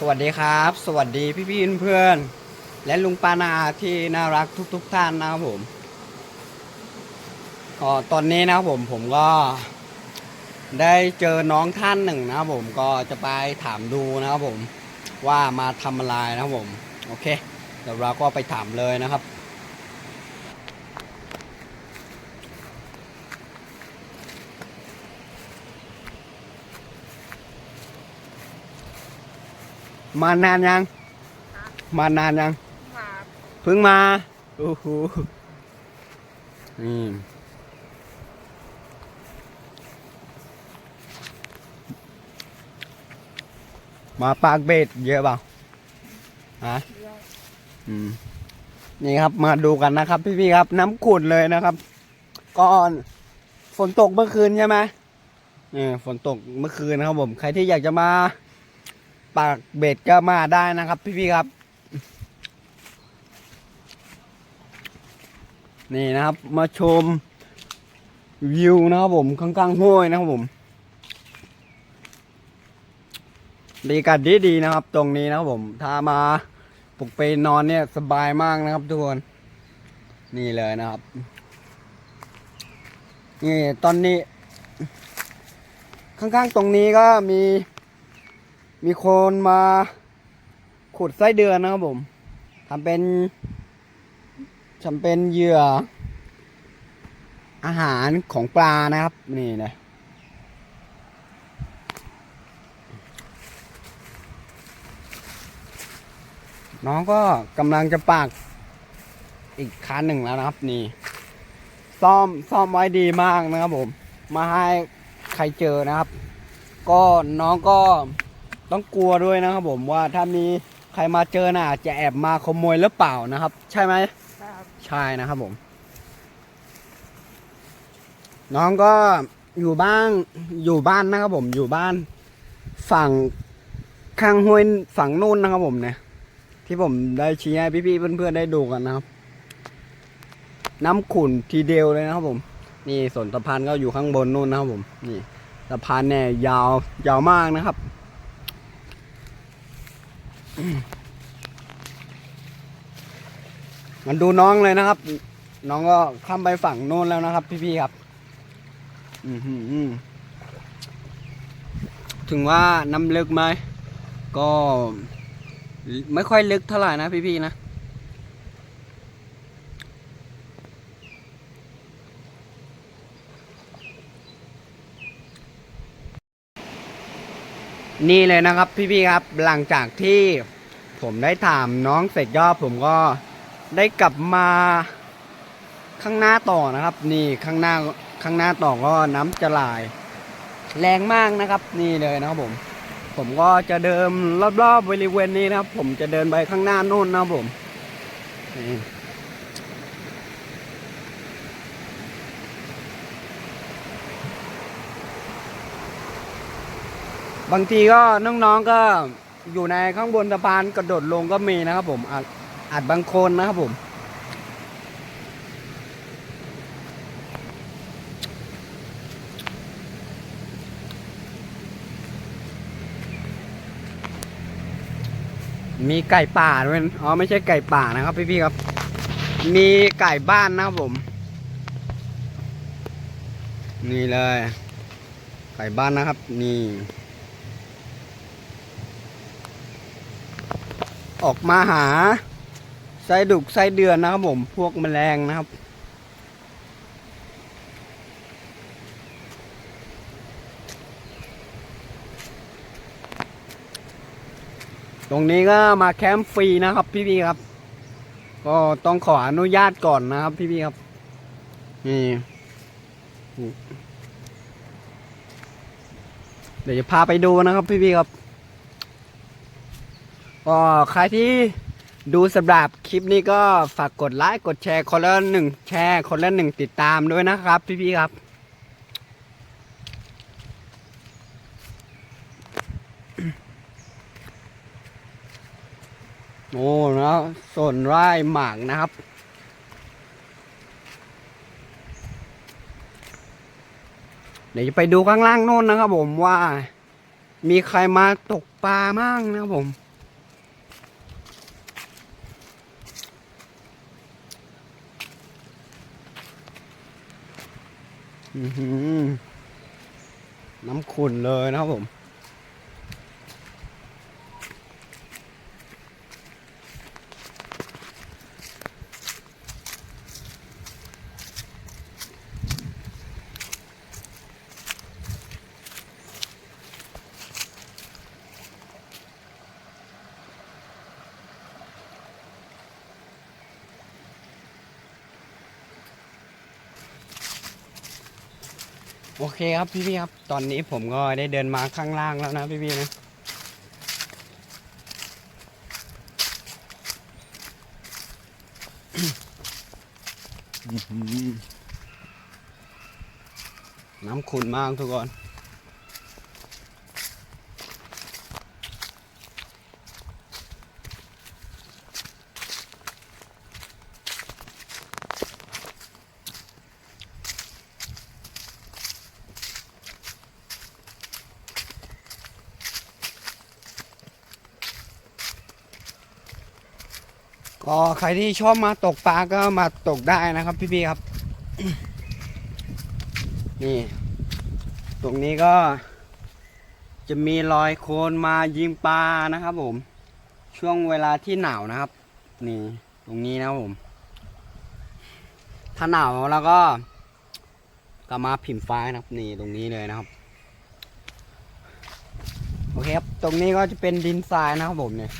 สวัสดีครับ สวัสดีพี่พี่เพื่อนและลุงปานาที่น่ารักทุกๆทท่านนะครับผมก็ตอนนี้นะครับผมผมก็ ได้เจอน้องท่านหนึ่งนะครับผมก็จะไปถามดูนะครับผมว่ามาทำอะไรนะครับผม โอเค เดี๋ยวเราก็ไปถามเลยนะครับ มานานยัง มานานยังมาเพิ่งมา โอ้โห นี่ มาปากเบ็ดเยอะเปล่าฮะเยอะอืม นี่ครับมาดูกันนะครับ พี่ๆครับ น้ำขุ่นเลยนะครับ ก่อนฝนตกเมื่อคืนใช่ไหมเออฝนตกเมื่อคืนนะครับผม ใครที่อยากจะมา ปากเบ็ดก็มาได้นะครับ พี่ๆครับ นี่นะครับมาชมวิวนะครับผมข้างๆห้วยนะครับผมบรรยากาศดีๆนะครับ ตรงนี้นะครับผม ถ้ามาปลุกไปนอนเนี่ยสบายมากนะครับ ทุกคน นี่เลยนะครับ นี่ตอนนี้ ข้างๆตรงนี้ก็มี มีคนมาขุดไส้เดือนนะครับผมทำเป็นทำเป็นเหยื่อ อาหารของปลานะครับ นี่นะน้องก็กำลังจะปากอีกคันหนึ่งแล้วนะครับ นี่ ซ่อมซ่อมไว้ดีมากนะครับผม มาให้ใครเจอนะครับ ก็น้องก็ ต้องกลัวด้วยนะครับผมว่าถ้ามีใครมาเจอน่ะจะแอบมาขโมยหรือเปล่านะครับ ใช่ไหมครับใช่นะครับผม น้องก็อยู่บ้านอยู่บ้านนะครับผมอยู่บ้าน ฝั่งข้างห้วยฝั่งนู่นนะครับผมเนี่ยที่ผมได้ชี้ให้พี่ๆเพื่อนๆได้ดูกันนะครับ น้ำขุ่นทีเดียวเลยนะครับผม นี่ส่วนสะพานก็อยู่ข้างบนนู่นนะครับผม นี่สะพานเนี่ยยาวยาวมากนะครับ มันดูน้องเลยนะครับ น้องก็ข้ามไปฝั่งโน้นแล้วนะครับ พี่ๆครับ อือหือถึงว่าน้ำลึกไหม ก็ไม่ค่อยลึกเท่าไหร่นะพี่ๆนะ นี่เลยนะครับพี่ๆครับหลังจากที่ผมได้ถามน้องเสร็จก็ผมก็ได้กลับมาข้างหน้าต่อนะครับ นี่ข้างหน้าข้างหน้าต่อก็น้ำจะไหลายแรงมากนะครับ นี่เลยนะครับผม ผมก็จะเดินรอบๆบริเวณนี้นะครับ ผมจะเดินไปข้างหน้านู่นนะครับผมนี่ บางทีก็น้องๆก็อยู่ในข้างบนสะพานกระโดดลงก็มีนะครับผมอาจอาจบางคนนะครับผมมีไก่ป่าด้วยอ๋อไม่ใช่ไก่ป่านะครับพี่ๆครับ มีไก่บ้านนะครับผม นี่เลย ไก่บ้านนะครับ นี่ ออกมาหาไส้ดุกไส้เดือนนะครับผมพวกแมลงนะครับ ตรงนี้ก็มาแคมป์ฟรีนะครับพี่ๆครับ ก็ต้องขออนุญาตก่อนนะครับพี่ๆครับนี่เดี๋ยวจะพาไปดูนะครับพี่ๆครับ ก็ใครที่ดูสำหรับคลิปนี้ก็ฝากกดไลค์กดแชร์คนละหนึ่งแชร์คนละหนึ่งติดตามด้วยนะครับ พี่ๆครับ โอ้นะส่วนไร่หมากนะครับเดี๋ยวจะไปดูข้างล่างโน่นนะครับผมว่า มีใครมาตกปลามั่งนะครับผม อื้อหือ น้ำขุ่นเลยนะครับผม โอเคครับพี่พี่ๆครับ ตอนนี้ผมก็ได้เดินมาข้างล่างแล้วนะพี่พี่ๆนะอื้อหือน้ำขุ่นมากทุกคน ก็ใครที่ชอบมาตกปลาก็มาตกได้นะครับ พี่ๆครับ นี่ ตรงนี้ก็ จะมีรอยโคลนมายิงปลานะครับ ผม ช่วงเวลาที่หนาวนะครับ นี่ ตรงนี้นะครับผม ถ้าหนาวแล้วก็ก็มาผิมฟ้านะครับนี่ตรงนี้เลยนะครับโอเคครับ ตรงนี้ก็จะเป็นดินทรายนะครับผมเนี่ย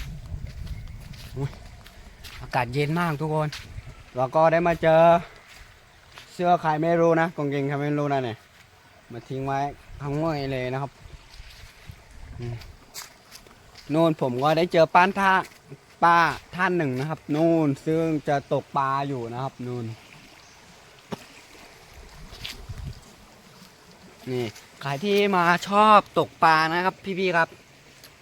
อากาศเย็นมากทุกคน แล้วก็ได้มาเจอเสื้อใครไม่รู้นะกางเกงใครไม่รู้นะเนี่ยมาทิ้งไว้ข้างห้วยเลยนะครับนู่นผมก็ได้เจอป้านท่าป้าท่านหนึ่งนะครับ นู่นซึ่งจะตกปลาอยู่นะครับ นู่นนี่ใครที่มาชอบตกปลานะครับ พี่ๆครับ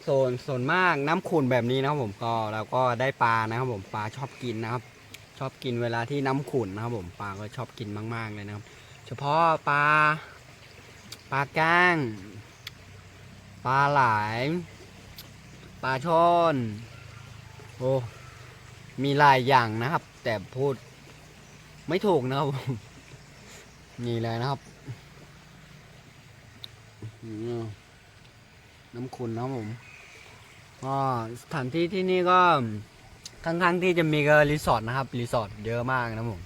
ส่วนส่วนมากน้ำขุ่นแบบนี้นะครับผมก็เราก็ได้ปลานะครับผมปลาชอบกินนะครับ ชอบกินเวลาที่น้ำขุ่นนะครับผมปลาก็ชอบกินมาก ๆเลยนะครับ เฉพาะปลาปลาก้างปลาหลายปลาช่อนโอ้มีหลายอย่างนะครับ แต่พูดไม่ถูกนะครับผมนี่เลยนะครับ น้ำขุ่นนะผมก็สถานที่ที่นี่ก็ข้างๆที่จะมีก็รีสอร์ทนะครับรีสอร์ทเยอะมากนะผม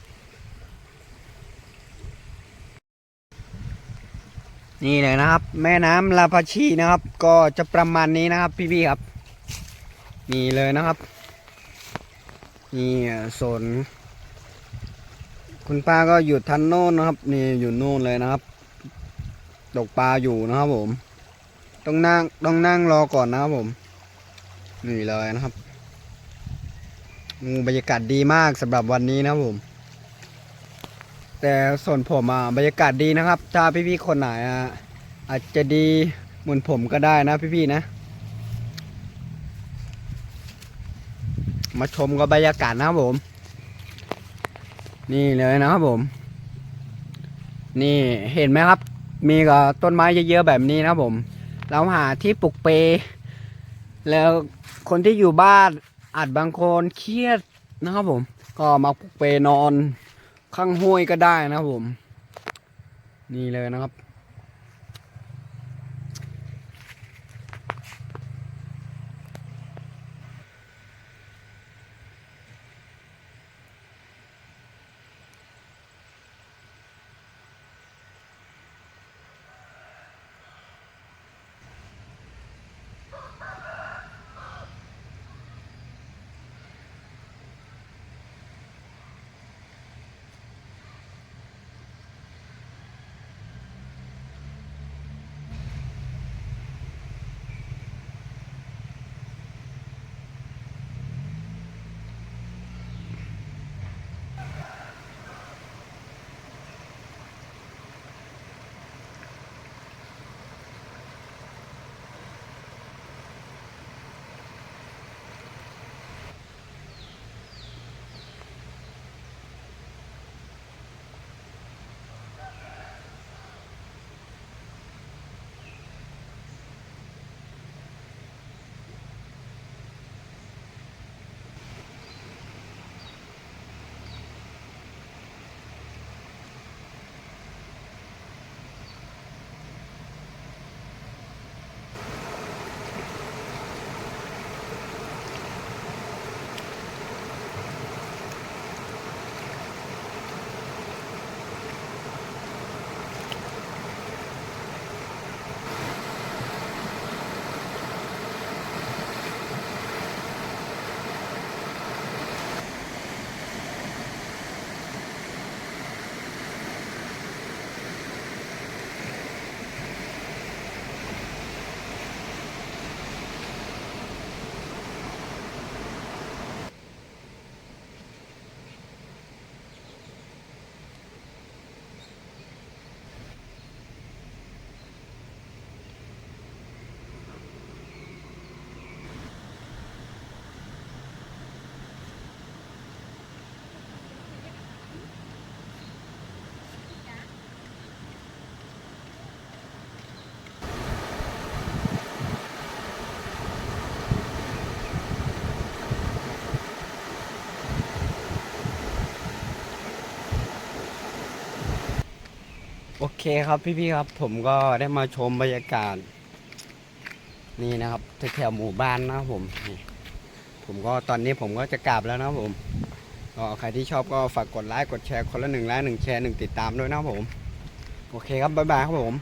นี่เลยนะครับ แม่น้ำลาพาชีนะครับ ก็จะประมาณนี้นะครับ พี่ๆครับนี่เลยนะครับนี่โซนคุณป้าก็อยู่ทันโน่นนะครับ นี่อยู่โน่นเลยนะครับตกปลาอยู่นะครับผม ต้องนั่งต้องนั่งรอก่อนนะครับผมนี่เลยนะครับอืมบรรยากาศดีมากสำหรับวันนี้นะครับผม แต่ส่วนผมอะบรรยากาศดีนะครับ ถ้าพี่ๆคนไหนอะอาจจะดีเหมือนผมก็ได้นะพี่ๆนะ มาชมกับบรรยากาศนะครับผม นี่เลยนะครับผม นี่เห็นไหมครับ มีกับต้นไม้เยอะๆแบบนี้นะครับผม เราหาที่ปลุกเป แล้วคนที่อยู่บ้านอาจบางคนเครียดนะครับผม ก็มาปลุกเปนอนข้างห้วยก็ได้นะครับผม นี่เลยนะครับ โอเคครับพี่ๆครับ ผมก็ได้มาชมบรรยากาศ นี่นะครับแถวหมู่บ้านนะครับผมผมก็ตอนนี้ผมก็จะกลับแล้วนะครับผมก็ใครที่ชอบก็ฝากกดไลค์กดแชร์คนละหนึ่งไลค์หนึ่งแชร์หนึ่งติดตามด้วยนะครับผม โอเคครับบ๊ายบายครับผม